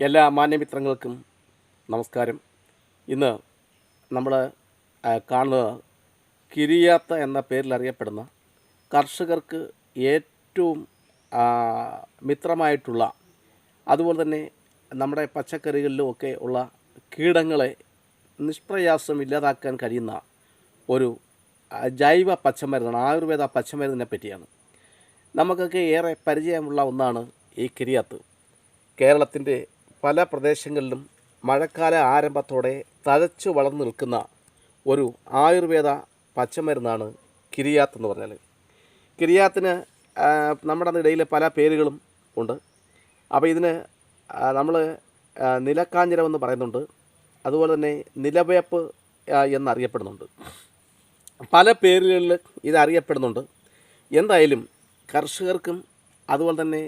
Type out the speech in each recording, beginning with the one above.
എല്ലാ മാന്യമിത്രങ്ങൾക്കും നമസ്കാരം. ഇന്ന് നമ്മൾ കാണുന്നത് കിരിയാത്ത എന്ന പേരിൽ അറിയപ്പെടുന്ന കർഷകർക്ക് ഏറ്റവും മിത്രമായിട്ടുള്ള അതുപോലെ തന്നെ നമ്മുടെ പച്ചക്കറികളിലും ഒക്കെ ഉള്ള കീടങ്ങളെ നിഷ്പ്രയാസം ഇല്ലാതാക്കാൻ കഴിയുന്ന ഒരു ജൈവ പച്ചമരുന്നാണ് ആയുർവേദ പച്ചമരുന്നിനെ പറ്റിയാണ്. നമുക്കൊക്കെ ഏറെ പരിചയമുള്ള ഒന്നാണ് ഈ കിരിയാത്ത്. കേരളത്തിന്റെ പല പ്രദേശങ്ങളിലും മഴക്കാല ആരംഭത്തോടെ തഴച്ചു വളർന്നു നിൽക്കുന്ന ഒരു ആയുർവേദ പച്ചമരുന്നാണ് കിരിയാത്ത് എന്ന് പറഞ്ഞാൽ കിരിയാത്തിന് നമ്മുടെ ഇടയിൽ പല പേരുകളും ഉണ്ട്. അപ്പോൾ ഇതിന് നമ്മൾ നിലക്കാഞ്ഞിരം എന്ന് പറയുന്നുണ്ട്. അതുപോലെ തന്നെ നിലവേപ്പ് എന്നറിയപ്പെടുന്നുണ്ട്. പല പേരുകളിൽ ഇത് അറിയപ്പെടുന്നുണ്ട്. എന്തായാലും കർഷകർക്കും അതുപോലെ തന്നെ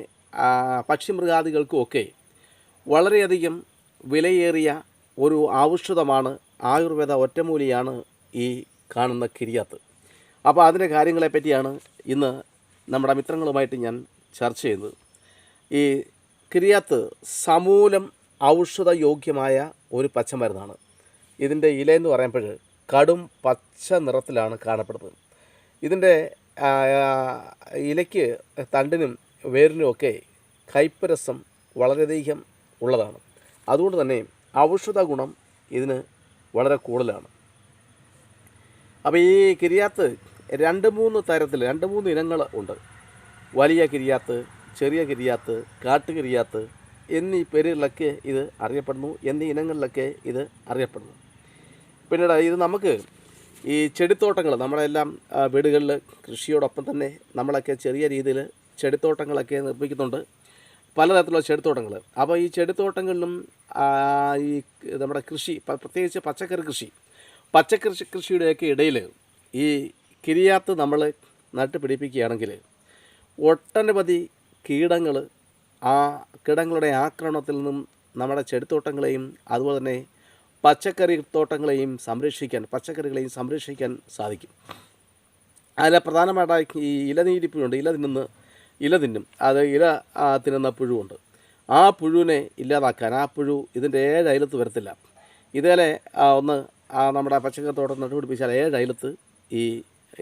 പക്ഷിമൃഗാദികൾക്കും ഒക്കെ വളരെയധികം വിലയേറിയ ഒരു ഔഷധമാണ് ആയുർവേദ ഒറ്റമൂലിയാണ് ഈ കാണുന്ന കിരിയാത്ത്. അപ്പോൾ അതിന്റെ കാര്യങ്ങളെപ്പറ്റിയാണ് ഇന്ന് നമ്മുടെ മിത്രങ്ങളുമായിട്ട് ഞാൻ ചർച്ച ചെയ്യുന്നത്. ഈ കിരിയാത്ത് സമൂലം ഔഷധയോഗ്യമായ ഒരു പച്ചമരുന്നാണ്. ഇതിന്റെ ഇല എന്ന് പറയുമ്പോൾ കടും പച്ച നിറത്തിലാണ് കാണപ്പെടുന്നത്. ഇതിന്റെ ഇലയ്ക്ക് തണ്ടിനും വേരിനുമൊക്കെ ഒക്കെ കയ്പ്പ് രസം വളരെയധികം ഉള്ളതാണ്. അതുകൊണ്ട് തന്നെ ഔഷധ ഗുണം ഇതിന് വളരെ കൂടുതലാണ്. അപ്പോൾ ഈ കിരിയാത്ത് രണ്ട് മൂന്ന് തരത്തിൽ രണ്ട് മൂന്ന് ഇനങ്ങൾ ഉണ്ട്. വലിയ കിരിയാത്ത് ചെറിയ കിരിയാത്ത് കാട്ടുകിരിയാത്ത് എന്നീ പേരുകളിലൊക്കെ ഇത് അറിയപ്പെടുന്നു എന്നീ ഇനങ്ങളിലൊക്കെ ഇത് അറിയപ്പെടുന്നു. പിന്നീട് ഇത് നമുക്ക് ഈ ചെടിത്തോട്ടങ്ങൾ നമ്മളെല്ലാം വീടുകളിൽ കൃഷിയോടൊപ്പം തന്നെ നമ്മളൊക്കെ ചെറിയ രീതിയിൽ ചെടിത്തോട്ടങ്ങളൊക്കെ നിർമ്മിക്കുന്നുണ്ട്. പലതരത്തിലുള്ള ചെടിത്തോട്ടങ്ങൾ. അപ്പോൾ ഈ ചെടിത്തോട്ടങ്ങളിലും ഈ നമ്മുടെ കൃഷി പ്രത്യേകിച്ച് പച്ചക്കറി കൃഷി പച്ചക്കൃഷി കൃഷിയുടെയൊക്കെ ഇടയിൽ ഈ കിരിയാത്ത് നമ്മൾ നട്ട് പിടിപ്പിക്കുകയാണെങ്കിൽ ഒട്ടനവധി കീടങ്ങൾ ആ കീടങ്ങളുടെ ആക്രമണത്തിൽ നിന്നും നമ്മുടെ ചെടിത്തോട്ടങ്ങളെയും അതുപോലെ തന്നെ പച്ചക്കറി തോട്ടങ്ങളെയും സംരക്ഷിക്കാൻ പച്ചക്കറികളെയും സംരക്ഷിക്കാൻ സാധിക്കും. അതിൽ പ്രധാനമായിട്ട് ഈ ഇലനീരിപ്പുണ്ട്. ഇല തിന്നുന്ന ഇല തിന്നും. അത് ഇല തിന്നുന്ന പുഴുവുണ്ട്. ആ പുഴുവിനെ ഇല്ലാതാക്കാൻ ആ പുഴു ഇതിന്റെ ഏഴ് അയലത്ത് വരത്തില്ല. ഇതേലെ ഒന്ന് നമ്മുടെ പച്ചക്കറി തോട്ടം നട്ടുപിടിപ്പിച്ചാൽ ഏഴ് അയലത്ത് ഈ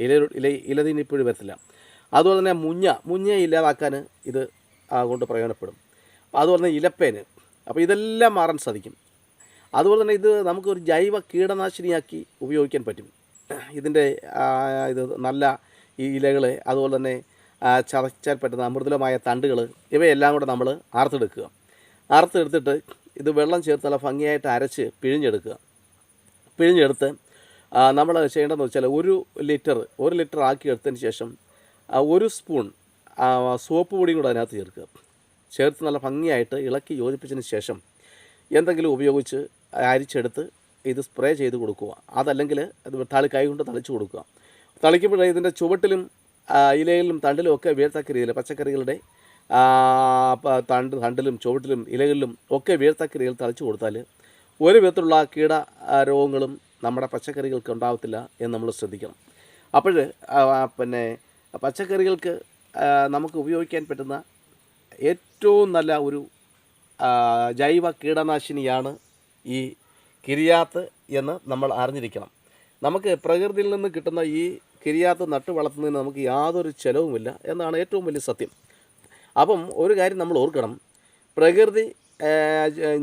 ഇല ഇല പുഴു വരത്തില്ല. അതുപോലെ തന്നെ മുഞ്ഞ മുഞ്ഞയെ ഇല്ലാതാക്കാൻ ഇത് കൊണ്ട് പ്രയോജനപ്പെടും. അതുപോലെ തന്നെ ഇലപ്പേന്. അപ്പോൾ ഇതെല്ലാം മാറാൻ സാധിക്കും. അതുപോലെ തന്നെ ഇത് നമുക്കൊരു ജൈവ കീടനാശിനിയാക്കി ഉപയോഗിക്കാൻ പറ്റും. ഇതിന്റെ ഇത് നല്ല ഈ ഇലകൾ അതുപോലെ തന്നെ ചതച്ചാൽ പറ്റുന്ന അമൃതലമായ തണ്ടുകൾ ഇവയെല്ലാം കൂടെ നമ്മൾ ആർത്തെടുക്കുക. ആർത്തെടുത്തിട്ട് ഇത് വെള്ളം ചേർത്ത് നല്ല ഭംഗിയായിട്ട് അരച്ച് പിഴിഞ്ഞെടുക്കുക. പിഴിഞ്ഞെടുത്ത് നമ്മൾ ചെയ്യേണ്ടതെന്ന് വെച്ചാൽ ഒരു ലിറ്റർ ഒരു ലിറ്റർ ആക്കി എടുത്തതിന് ശേഷം ഒരു സ്പൂൺ സോപ്പ് പൊടിയും കൂടെ അതിനകത്ത് ചേർക്കുക. ചേർത്ത് നല്ല ഭംഗിയായിട്ട് ഇളക്കി യോജിപ്പിച്ചതിന് ശേഷം എന്തെങ്കിലും ഉപയോഗിച്ച് അരിച്ചെടുത്ത് ഇത് സ്പ്രേ ചെയ്ത് കൊടുക്കുക. അതല്ലെങ്കിൽ അത് തളി കൈ കൊണ്ട് തളിച്ച് കൊടുക്കുക. തളിക്കുമ്പോഴേ ഇതിന്റെ ചുവട്ടിലും ഇലയിലും തണ്ടിലും ഒക്കെ വീഴത്തക്ക രീതിയിൽ പച്ചക്കറികളുടെ തണ്ട് തണ്ടിലും ചുവട്ടിലും ഇലകളിലും ഒക്കെ വീഴത്തക്ക രീതിയിൽ തളിച്ച് കൊടുത്താൽ ഒരു വിധത്തിലുള്ള കീട രോഗങ്ങളും നമ്മുടെ പച്ചക്കറികൾക്ക് ഉണ്ടാവത്തില്ല എന്ന് നമ്മൾ ശ്രദ്ധിക്കണം. അപ്പോൾ പിന്നെ പച്ചക്കറികൾക്ക് നമുക്ക് ഉപയോഗിക്കാൻ പറ്റുന്ന ഏറ്റവും നല്ല ഒരു ജൈവ കീടനാശിനിയാണ് ഈ കിരിയാത്ത് എന്ന് നമ്മൾ അറിഞ്ഞിരിക്കണം. നമുക്ക് പ്രകൃതിയിൽ നിന്ന് കിട്ടുന്ന ഈ കിരിയാത്ത് നട്ടു വളർത്തുന്നതിന് നമുക്ക് യാതൊരു ചിലവുമില്ല എന്നാണ് ഏറ്റവും വലിയ സത്യം. അപ്പം ഒരു കാര്യം നമ്മൾ ഓർക്കണം. പ്രകൃതി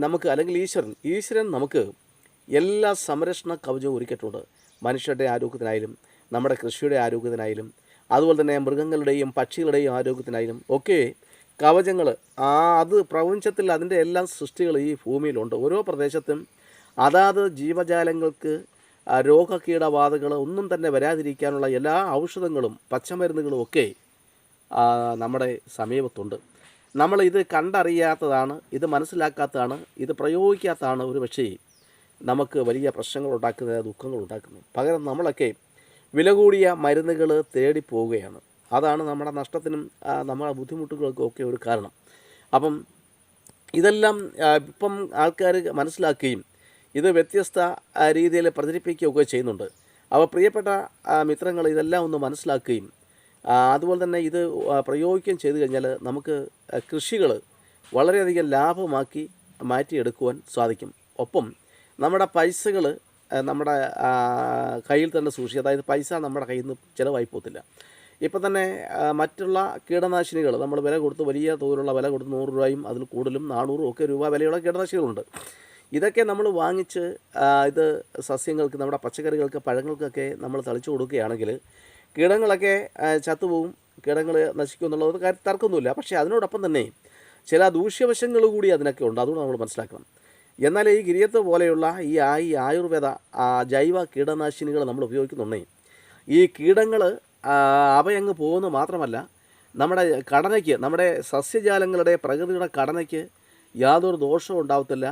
നമുക്ക് അല്ലെങ്കിൽ ഈശ്വരൻ ഈശ്വരൻ നമുക്ക് എല്ലാ സംരക്ഷണ കവചവും ഒരുക്കിയിട്ടുണ്ട്. മനുഷ്യരുടെ ആരോഗ്യത്തിനായാലും നമ്മുടെ കൃഷിയുടെ ആരോഗ്യത്തിനായാലും അതുപോലെ തന്നെ മൃഗങ്ങളുടെയും പക്ഷികളുടെയും ആരോഗ്യത്തിനായാലും ഒക്കെ കവചങ്ങൾ ആ അത് പ്രപഞ്ചത്തിൽ അതിന്റെ എല്ലാ സൃഷ്ടികൾ ഈ ഭൂമിയിലുണ്ട്. ഓരോ പ്രദേശത്തും അതാത് ജീവജാലങ്ങൾക്ക് രോഗകീടബാധകൾ ഒന്നും തന്നെ വരാതിരിക്കാനുള്ള എല്ലാ ഔഷധങ്ങളും പച്ചമരുന്നുകളും ഒക്കെ നമ്മുടെ സമീപത്തുണ്ട്. നമ്മൾ ഇത് കണ്ടറിയാത്തതാണ് ഇത് മനസ്സിലാക്കാത്തതാണ് ഇത് പ്രയോഗിക്കാത്തതാണ് ഒരു പക്ഷേ നമുക്ക് വലിയ പ്രശ്നങ്ങൾ ഉണ്ടാക്കുന്നത് ദുഃഖങ്ങൾ ഉണ്ടാക്കുന്നത്. പകരം നമ്മളൊക്കെ വില കൂടിയ മരുന്നുകൾ തേടി പോവുകയാണ്. അതാണ് നമ്മുടെ നഷ്ടത്തിനും നമ്മുടെ ബുദ്ധിമുട്ടുകൾക്കും ഒക്കെ ഒരു കാരണം. അപ്പം ഇതെല്ലാം ഇപ്പം ആൾക്കാർ മനസ്സിലാക്കുകയും ഇത് വ്യത്യസ്ത രീതിയിൽ പ്രചരിപ്പിക്കുകയൊക്കെ ചെയ്യുന്നുണ്ട്. അപ്പോൾ പ്രിയപ്പെട്ട മിത്രങ്ങൾ ഇതെല്ലാം ഒന്ന് മനസ്സിലാക്കുകയും അതുപോലെ തന്നെ ഇത് പ്രയോഗിക്കുകയും ചെയ്തു കഴിഞ്ഞാൽ നമുക്ക് കൃഷികൾ വളരെയധികം ലാഭമാക്കി മാറ്റിയെടുക്കുവാൻ സാധിക്കും. ഒപ്പം നമ്മുടെ പൈസകൾ നമ്മുടെ കയ്യിൽ തന്നെ സൂക്ഷിക്കുക അതായത് പൈസ നമ്മുടെ കയ്യിൽ നിന്ന് ചിലവായി പോകത്തില്ല. ഇപ്പം തന്നെ മറ്റുള്ള കീടനാശിനികൾ നമ്മൾ വില കൊടുത്ത് വലിയ തോതിലുള്ള വില കൊടുത്ത് നൂറ് രൂപയും അതിൽ കൂടുതലും നാനൂറും ഒക്കെ രൂപ വിലയുള്ള കീടനാശിനികളുണ്ട്. ഇതൊക്കെ നമ്മൾ വാങ്ങിച്ച് ഇത് സസ്യങ്ങൾക്ക് നമ്മുടെ പച്ചക്കറികൾക്ക് പഴങ്ങൾക്കൊക്കെ നമ്മൾ തളിച്ചു കൊടുക്കുകയാണെങ്കിൽ കീടങ്ങളൊക്കെ ചത്തുപോകും കീടങ്ങൾ നശിക്കും എന്നുള്ളത് കാര്യം തർക്കമൊന്നുമില്ല. പക്ഷേ അതിനോടൊപ്പം തന്നെ ചില ദൂഷ്യവശങ്ങൾ കൂടി അതിനൊക്കെ ഉണ്ട്. അതുകൊണ്ട് നമ്മൾ മനസ്സിലാക്കണം. എന്നാൽ ഈ ഗിരിയത്ത് പോലെയുള്ള ഈ ഈ ആയുർവേദ ജൈവ കീടനാശിനികൾ നമ്മൾ ഉപയോഗിക്കുന്നുണ്ടെങ്കിൽ ഈ കീടങ്ങൾ അവയങ്ങ് പോകുന്നു മാത്രമല്ല നമ്മുടെ ഘടനയ്ക്ക് നമ്മുടെ സസ്യജാലങ്ങളുടെ പ്രകൃതിയുടെ ഘടനയ്ക്ക് യാതൊരു ദോഷവും ഉണ്ടാവത്തില്ല.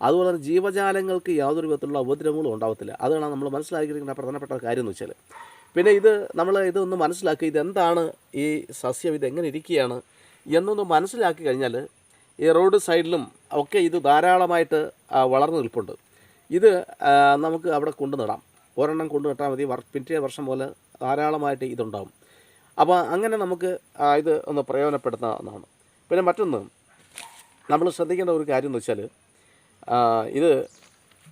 അതുപോലെ തന്നെ ജീവജാലങ്ങൾക്ക് യാതൊരു വിധത്തിലുള്ള ഉപദ്രവങ്ങളും ഉണ്ടാവത്തില്ല. അതാണ് നമ്മൾ മനസ്സിലാക്കിയിരിക്കുന്ന പ്രധാനപ്പെട്ട കാര്യം എന്ന് വെച്ചാൽ പിന്നെ ഇത് നമ്മൾ ഇതൊന്ന് മനസ്സിലാക്കി ഇതെന്താണ് ഈ സസ്യം ഇതെങ്ങനെ ഇരിക്കുകയാണ് എന്നൊന്ന് മനസ്സിലാക്കി കഴിഞ്ഞാൽ ഈ റോഡ് സൈഡിലും ഒക്കെ ഇത് ധാരാളമായിട്ട് വളർന്നു നിൽപ്പുണ്ട്. ഇത് നമുക്ക് അവിടെ കൊണ്ടു നടാം. ഒരെണ്ണം കൊണ്ടു നട്ടാൽ മതി. പിറ്റേ വർഷം പോലെ ധാരാളമായിട്ട് ഇതുണ്ടാവും. അപ്പോൾ അങ്ങനെ നമുക്ക് ഇത് ഒന്ന് പ്രയോജനപ്പെടുത്താവുന്നതാണ്. പിന്നെ മറ്റൊന്ന് നമ്മൾ ശ്രദ്ധിക്കേണ്ട ഒരു കാര്യം എന്ന് വെച്ചാൽ ഇത്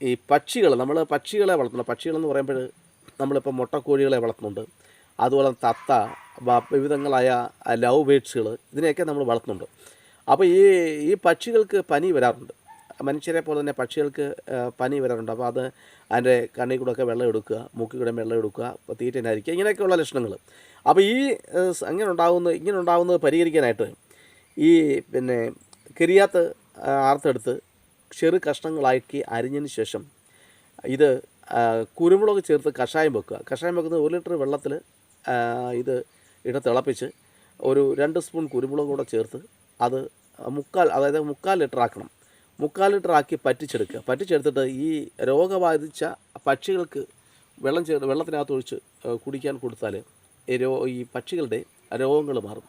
ഈ പക്ഷികൾ നമ്മൾ പക്ഷികളെ വളർത്തുന്നു പക്ഷികളെന്ന് പറയുമ്പോൾ നമ്മളിപ്പോൾ മുട്ടക്കോഴികളെ വളർത്തുന്നുണ്ട്. അതുപോലെ തത്ത വിവിധങ്ങളായ ലവ് ബേഡ്സുകൾ ഇതിനെയൊക്കെ നമ്മൾ വളർത്തുന്നുണ്ട്. അപ്പോൾ ഈ ഈ പക്ഷികൾക്ക് പനി വരാറുണ്ട്. മനുഷ്യരെ പോലെ തന്നെ പക്ഷികൾക്ക് പനി വരാറുണ്ട്. അപ്പോൾ അത് അതിന്റെ കണ്ണിൽ കൂടെ ഒക്കെ വെള്ളം എടുക്കുക മൂക്കിൽ കൂടെ വെള്ളം എടുക്കുക അപ്പോൾ തീറ്റനായിരിക്കുക ഇങ്ങനെയൊക്കെയുള്ള ലക്ഷണങ്ങൾ. അപ്പോൾ ഈ അങ്ങനെ ഉണ്ടാകുന്ന ഇങ്ങനെ ഉണ്ടാകുന്നത് പരിഹരിക്കാനായിട്ട് ഈ പിന്നെ കിരിയാത്ത് ആർത്തെടുത്ത് ചെറു കഷ്ണങ്ങളാക്കി അരിഞ്ഞതിന് ശേഷം ഇത് കുരുമുളക് ചേർത്ത് കഷായം വെക്കുക. കഷായം വെക്കുന്നത് ഒരു ലിറ്റർ വെള്ളത്തിൽ ഇത് ഇട തിളപ്പിച്ച് ഒരു രണ്ട് സ്പൂൺ കുരുമുളക് കൂടെ ചേർത്ത് അത് മുക്കാൽ അതായത് മുക്കാൽ ലിറ്റർ ആക്കണം. മുക്കാൽ ലിറ്റർ ആക്കി പറ്റിച്ചെടുക്കുക. പറ്റിച്ചെടുത്തിട്ട് ഈ രോഗബാധിച്ച പക്ഷികൾക്ക് വെള്ളം ചേർത്ത് വെള്ളത്തിനകത്ത് ഒഴിച്ച് കുടിക്കാൻ കൊടുത്താൽ രോ ഈ പക്ഷികളുടെ രോഗങ്ങൾ മാറും.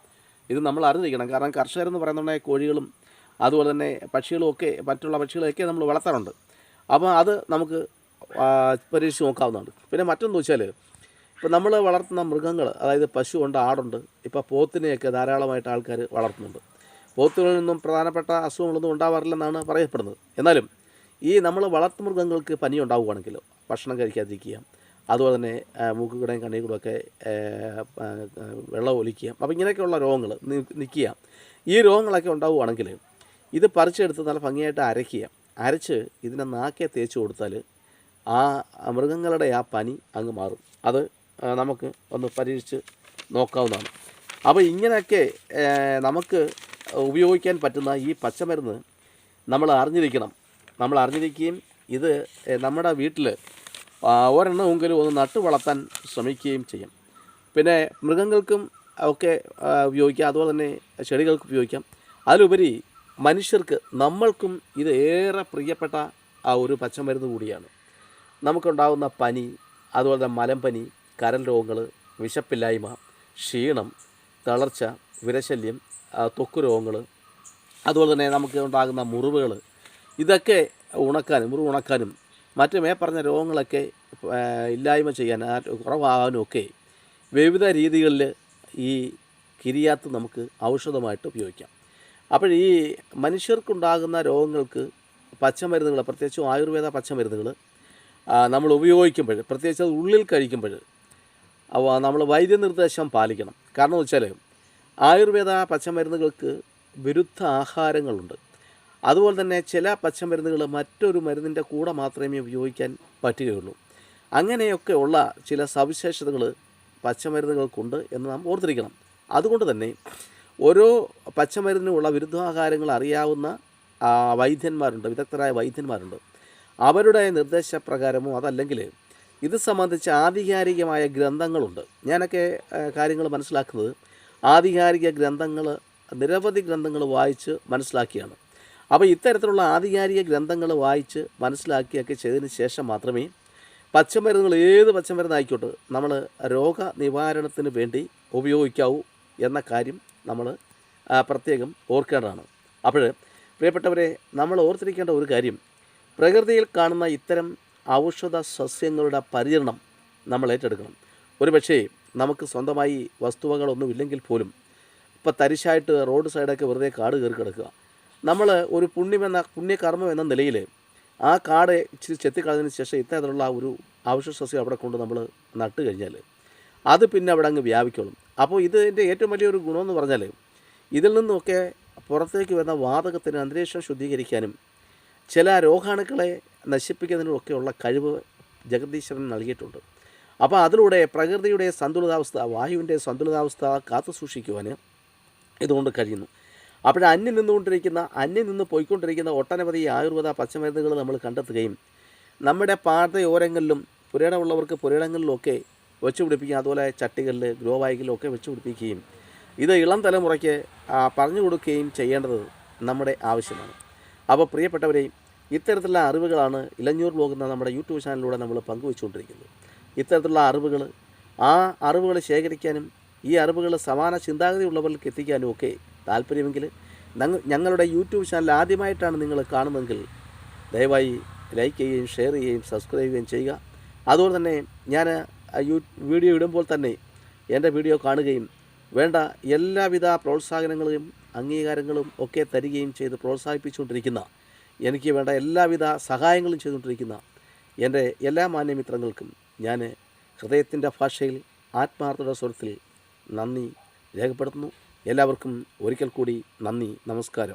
ഇത് നമ്മൾ അറിഞ്ഞിരിക്കണം. കാരണം കർഷകരെന്ന് പറയുന്നുണ്ടെങ്കിൽ കോഴികളും അതുപോലെ തന്നെ പക്ഷികളും ഒക്കെ മറ്റുള്ള പക്ഷികളെയൊക്കെ നമ്മൾ വളർത്താറുണ്ട്. അപ്പോൾ അത് നമുക്ക് പരീക്ഷിച്ച് നോക്കാവുന്നതാണ്. പിന്നെ മറ്റൊന്ന് വെച്ചാൽ ഇപ്പോൾ നമ്മൾ വളർത്തുന്ന മൃഗങ്ങൾ അതായത് പശുവുണ്ട് ആടുണ്ട് ഇപ്പോൾ പോത്തിനെയൊക്കെ ധാരാളമായിട്ട് ആൾക്കാർ വളർത്തുന്നുണ്ട്. പോത്തുകളിൽ നിന്നും പ്രധാനപ്പെട്ട അസുഖങ്ങളൊന്നും ഉണ്ടാവാറില്ലെന്നാണ് പറയപ്പെടുന്നത്. എന്നാലും ഈ നമ്മൾ വളർത്തു മൃഗങ്ങൾക്ക് പനി ഉണ്ടാവുകയാണെങ്കിൽ ഭക്ഷണം കഴിക്കാതിരിക്കുക അതുപോലെ തന്നെ ആ, മൂക്ക് കൂടെയും കണ്ണീർ ഒക്കെ വെള്ളം ഒലിക്കുക അപ്പോൾ ഇങ്ങനെയൊക്കെയുള്ള രോഗങ്ങൾ നിൽക്കുക. ഈ രോഗങ്ങളൊക്കെ ഉണ്ടാവുകയാണെങ്കിൽ ഇത് പറിച്ചെടുത്ത് നല്ല ഭംഗിയായിട്ട് അരയ്ക്കുക. അരച്ച് ഇതിനെ നാക്കെ തേച്ച് കൊടുത്താൽ ആ മൃഗങ്ങളുടെ ആ പനി അങ്ങ് മാറും. അത് നമുക്ക് ഒന്ന് പരീക്ഷിച്ച് നോക്കാവുന്നതാണ്. അപ്പോൾ ഇങ്ങനെയൊക്കെ നമുക്ക് ഉപയോഗിക്കാൻ പറ്റുന്ന ഈ പച്ചമരുന്ന് നമ്മൾ അറിഞ്ഞിരിക്കണം. നമ്മൾ അറിഞ്ഞിരിക്കുകയും ഇത് നമ്മുടെ വീട്ടിൽ ഒരെണ്ണമെങ്കിലും ഒന്ന് നട്ടു വളർത്താൻ ശ്രമിക്കുകയും ചെയ്യും. പിന്നെ മൃഗങ്ങൾക്കും ഒക്കെ ഉപയോഗിക്കാം. അതുപോലെ തന്നെ ചെടികൾക്ക് ഉപയോഗിക്കാം. അതിലുപരി മനുഷ്യർക്ക് നമ്മൾക്കും ഇത് ഏറെ പ്രിയപ്പെട്ട ആ ഒരു പച്ചമരുന്ന് കൂടിയാണ്. നമുക്കുണ്ടാകുന്ന പനി അതുപോലെ തന്നെ മലമ്പനി കരൽ രോഗങ്ങൾ വിശപ്പില്ലായ്മ ക്ഷീണം തളർച്ച വിരശല്യം തൊക്കു രോഗങ്ങൾ അതുപോലെ തന്നെ നമുക്ക് ഉണ്ടാകുന്ന മുറിവുകൾ ഇതൊക്കെ ഉണക്കാനും മുറിവ് ഉണക്കാനും മറ്റു പറഞ്ഞ രോഗങ്ങളൊക്കെ ഇല്ലായ്മ ചെയ്യാൻ ആ, കുറവാകാനും ഒക്കെ വിവിധ രീതികളിൽ ഈ കിരിയാത്ത് നമുക്ക് ഔഷധമായിട്ട് ഉപയോഗിക്കാം. അപ്പോൾ ഈ മനുഷ്യർക്കുണ്ടാകുന്ന രോഗങ്ങൾക്ക് പച്ചമരുന്നുകൾ പ്രത്യേകിച്ചും ആയുർവേദ പച്ചമരുന്നുകൾ നമ്മൾ ഉപയോഗിക്കുമ്പോൾ പ്രത്യേകിച്ച് അത് ഉള്ളിൽ കഴിക്കുമ്പോൾ നമ്മൾ വൈദ്യനിർദ്ദേശം പാലിക്കണം. കാരണം വെച്ചാൽ ആയുർവേദ പച്ചമരുന്നുകൾക്ക് വിരുദ്ധ ആഹാരങ്ങളുണ്ട്. അതുപോലെ തന്നെ ചില പച്ചമരുന്നുകൾ മറ്റൊരു മരുന്നിന്റെ കൂടെ മാത്രമേ ഉപയോഗിക്കാൻ പറ്റുകയുള്ളൂ. അങ്ങനെയൊക്കെ ഉള്ള ചില സവിശേഷതകൾ പച്ചമരുന്നുകൾക്കുണ്ട് എന്ന് നാം ഓർത്തിരിക്കണം. അതുകൊണ്ട് തന്നെ ഓരോ പച്ചമരുന്നിനുള്ള വിരുദ്ധാഹാരങ്ങൾ അറിയാവുന്ന വൈദ്യന്മാരുണ്ട് വിദഗ്ധരായ വൈദ്യന്മാരുണ്ട്. അവരുടെ നിർദ്ദേശപ്രകാരമോ അതല്ലെങ്കിൽ ഇത് സംബന്ധിച്ച് ആധികാരികമായ ഗ്രന്ഥങ്ങളുണ്ട്. ഞാനൊക്കെ കാര്യങ്ങൾ മനസ്സിലാക്കുന്നത് ആധികാരിക ഗ്രന്ഥങ്ങൾ നിരവധി ഗ്രന്ഥങ്ങൾ വായിച്ച് മനസ്സിലാക്കിയാണ്. അപ്പോൾ ഇത്തരത്തിലുള്ള ആധികാരിക ഗ്രന്ഥങ്ങൾ വായിച്ച് മനസ്സിലാക്കിയൊക്കെ ചെയ്തതിന് ശേഷം മാത്രമേ പച്ചമരുന്നുകൾ ഏത് പച്ചമരുന്നായിക്കോട്ടെ നമ്മൾ രോഗനിവാരണത്തിന് വേണ്ടി ഉപയോഗിക്കാവൂ എന്ന കാര്യം നമ്മൾ പ്രത്യേകം ഓർക്കേണ്ടതാണ്. അപ്പോൾ പ്രിയപ്പെട്ടവരെ നമ്മൾ ഓർത്തിരിക്കേണ്ട ഒരു കാര്യം പ്രകൃതിയിൽ കാണുന്ന ഇത്തരം ഔഷധ സസ്യങ്ങളുടെ പരിചരണം നമ്മൾ ഏറ്റെടുക്കണം. ഒരുപക്ഷേ നമുക്ക് സ്വന്തമായി വസ്തുവകളൊന്നും ഇല്ലെങ്കിൽ പോലും ഇപ്പോൾ തരിശായിട്ട് റോഡ് സൈഡൊക്കെ വെറുതെ കാട് കയറി കിടക്കുക. നമ്മൾ ഒരു പുണ്യമെന്ന പുണ്യകർമ്മം എന്ന നിലയിൽ ആ കാട് ഇച്ചിരി ചെത്തിക്കളഞ്ഞതിന് ശേഷം ഇത്തരത്തിലുള്ള ഒരു ഔഷധ സസ്യം അവിടെ കൊണ്ട് നമ്മൾ നട്ട് കഴിഞ്ഞാൽ അത് പിന്നെ അവിടെ അങ്ങ് വ്യാപിക്കോളും. അപ്പോൾ ഇത് ഇതിന്റെ ഏറ്റവും വലിയൊരു ഗുണമെന്ന് പറഞ്ഞാൽ ഇതിൽ നിന്നൊക്കെ പുറത്തേക്ക് വരുന്ന വാതകത്തിന് അന്തരീക്ഷം ശുദ്ധീകരിക്കാനും ചില രോഗാണുക്കളെ നശിപ്പിക്കുന്നതിനുമൊക്കെയുള്ള കഴിവ് ജഗദീശ്വരൻ നൽകിയിട്ടുണ്ട്. അപ്പോൾ അതിലൂടെ പ്രകൃതിയുടെ സന്തുലിതാവസ്ഥ വായുവിന്റെ സന്തുലിതാവസ്ഥ കാത്തു സൂക്ഷിക്കുവാൻ ഇതുകൊണ്ട് കഴിയുന്നു. അപ്പോൾ അന്യം നിന്നുകൊണ്ടിരിക്കുന്ന അന്യം നിന്ന് പോയിക്കൊണ്ടിരിക്കുന്ന ഒട്ടനവധി ആയുർവേദ പച്ചമരുന്നുകൾ നമ്മൾ കണ്ടെത്തുകയും നമ്മുടെ പാതയോരങ്ങളിലും പുരയിടമുള്ളവർക്ക് പുരയിടങ്ങളിലൊക്കെ വെച്ച് പിടിപ്പിക്കുകയും അതുപോലെ ചട്ടികളിൽ ഗ്രോ ബാഗിലൊക്കെ വെച്ച് പിടിപ്പിക്കുകയും ഇത് ഇളം തലമുറയ്ക്ക് പറഞ്ഞു കൊടുക്കുകയും ചെയ്യേണ്ടത് നമ്മുടെ ആവശ്യമാണ്. അപ്പോൾ പ്രിയപ്പെട്ടവരെയും ഇത്തരത്തിലുള്ള അറിവുകളാണ് ഇലഞ്ഞൂർ ബ്ലോഗ് നമ്മുടെ യൂട്യൂബ് ചാനലിലൂടെ നമ്മൾ പങ്കുവച്ചുകൊണ്ടിരിക്കുന്നത്. ഇത്തരത്തിലുള്ള അറിവുകൾ ആ അറിവുകൾ ശേഖരിക്കാനും ഈ അറിവുകൾ സമാന ചിന്താഗതി ഉള്ളവർക്ക് എത്തിക്കാനും ഒക്കെ താല്പര്യമെങ്കിൽ ഞങ്ങളുടെ യൂട്യൂബ് ചാനൽ ആദ്യമായിട്ടാണ് നിങ്ങൾ കാണുന്നതെങ്കിൽ ദയവായി ലൈക്ക് ചെയ്യുകയും ഷെയർ ചെയ്യുകയും സബ്സ്ക്രൈബ് ചെയ്യുകയും ചെയ്യുക. അതുപോലെ തന്നെ ഞാൻ യൂ വീഡിയോ ഇടുമ്പോൾ തന്നെ എന്റെ വീഡിയോ കാണുകയും വേണ്ട എല്ലാവിധ പ്രോത്സാഹനങ്ങളും അംഗീകാരങ്ങളും ഒക്കെ തരികയും ചെയ്ത് പ്രോത്സാഹിപ്പിച്ചുകൊണ്ടിരിക്കുന്ന എനിക്ക് വേണ്ട എല്ലാവിധ സഹായങ്ങളും ചെയ്തുകൊണ്ടിരിക്കുന്ന എന്റെ എല്ലാ മാന്യമിത്രങ്ങൾക്കും ഞാൻ ഹൃദയത്തിന്റെ ഭാഷയിൽ ആത്മാർത്ഥയുടെ സ്വരത്തിൽ നന്ദി രേഖപ്പെടുത്തുന്നു. എല്ലാവർക്കും ഒരിക്കൽ കൂടി നന്ദി നമസ്കാരം.